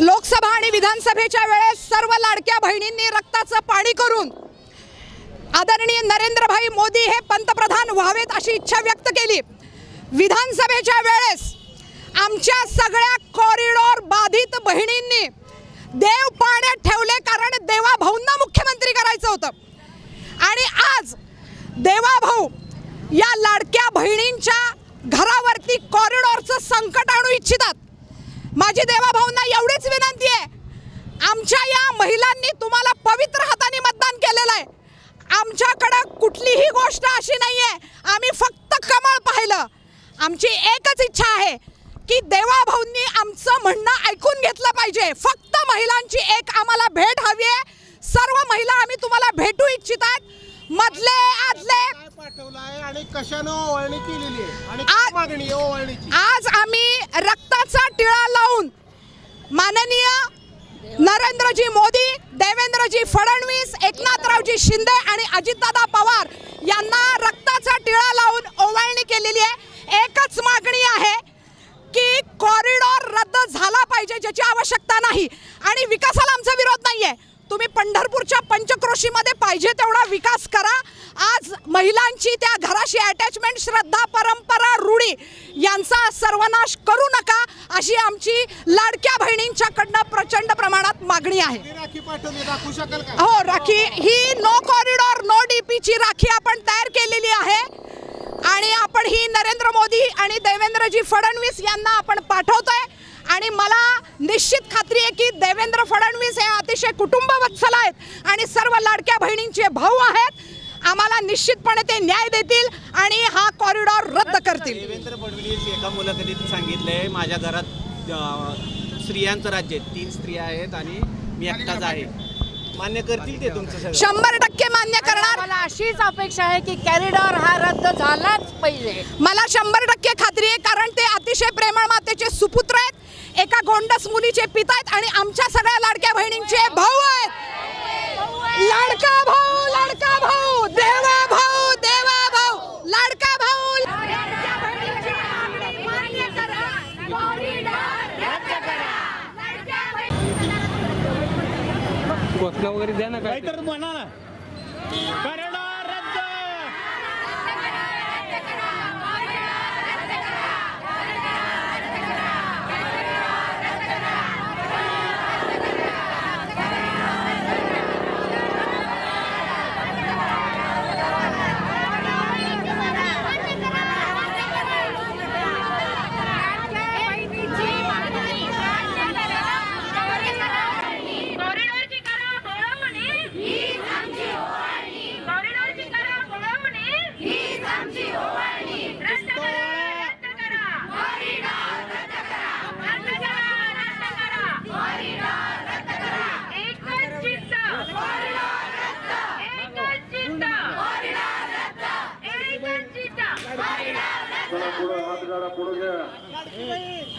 लोकसभा आणि विधानसभेच्या वेळेस सर्व लाडक्या बहिणींनी रक्ताचं पाणी करून आदरणीय नरेंद्रभाई मोदी हे पंतप्रधान व्हावेत अशी इच्छा व्यक्त केली. विधानसभेच्या वेळेस आमच्या सगळ्या कॉरिडॉर बाधित बहिणींनी देव पाण्यात ठेवले कारण देवा भाऊंना मुख्यमंत्री करायचं होतं आणि आज देवा भाऊ या लाडक्या बहिणींच्या घरावरती कॉरिडॉरचं संकट आणू इच्छितात माझी देवा भाऊंना एवढीच विनंती आहे आमच्या या महिलांनी तुम्हाला पवित्र हाताने मतदान केलेलं आहे. आमच्याकडं कुठलीही गोष्ट अशी नाही आहे आम्ही फक्त कमळ पाहिलं. आमची एकच इच्छा आहे की देवा भाऊंनी आमचं म्हणणं ऐकून घेतलं पाहिजे. फक्त महिलांची एक आम्हाला भेट हवी आहे. सर्व महिला आम्ही तुम्हाला भेटू इच्छितात मधले आदले. आणि कशानं ओवाळणी केलेली आहे? आज आम्ही रक्ताचा टिळा लावून माननीय नरेंद्रजी मोदी देवेंद्रजी फडणवीस एकनाथरावजी शिंदे आणि अजितदादा पवार यांना रक्ताचा टिळा लावून ओवाळणी केलेली आहे. एकच मागणी आहे की कॉरिडॉर रद्द झाला पाहिजे ज्याची आवश्यकता नाही. आणि विकासाला आमचा विरोध नाहीये. तुम्ही पंढरपूरच्या पंचक्रोशीमध्ये पाहिजे तेवढा विकास करा. आज महिलांची त्या घराशी अटॅचमेंट श्रद्धा परंपरा रूढी यांचा सर्वनाश करू नका अशी आमची लाडक्या बहिणींच्या मागणी आहे. ती राखी पाठवली दाखवू शकाल का? हो राखी ही नो कॉरिडॉर नो डीपीची राखी आपण तयार केलेली आहे. आणि आपण ही नरेंद्र मोदी आणि देवेंद्रजी फडणवीस यांना आपण पाठवतोय. आणि मला निश्चित खात्री आहे की देवेंद्र फडणवीस हे अतिशय कुटुंबवत्सल आहेत आणि सर्व लाडक्या बहिणींचे भाऊ आहेत. आम्हाला निश्चितपणे ते न्याय देतील आणि हा कॉरिडॉर रद्द करतील. देवेंद्र फडणवीस एका मुलाखतीत सांगितलंय माझ्या घरात स्त्रियांचं राज्य आहे. तीन स्त्रिया आहेत आणि मी एकटाच आहे. मान्य करतील ते तुमचं सगळं. शंभर टक्के मान्य करणार. मला अशीच अपेक्षा आहे की कॅरिडॉर हा रद्द झालाच पाहिजे. मला शंभर टक्के खात्री आहे कारण ते अतिशय प्रेमळ मातेचे सुपुत्र आहेत. एका गोंडस मुलीचे पिता आहेत आणि आमच्या सगळ्या घोषणा वगैरे द्या ना काय तर म्हणा ना कॅरिडॉर रद्द कॉरिडॉरची करा बोळवणी हीच आमची ओवाळणी कॉरिडॉरची करा बोळवणी हीच आमची ओवाळणी रद्द करा रद्द करा कॉरिडॉर रद्द करा रद्द करा रद्द करा कॉरिडॉर रद्द करा एकच चित्त कॉरिडॉर रद्द एकच चित्त कॉरिडॉर रद्द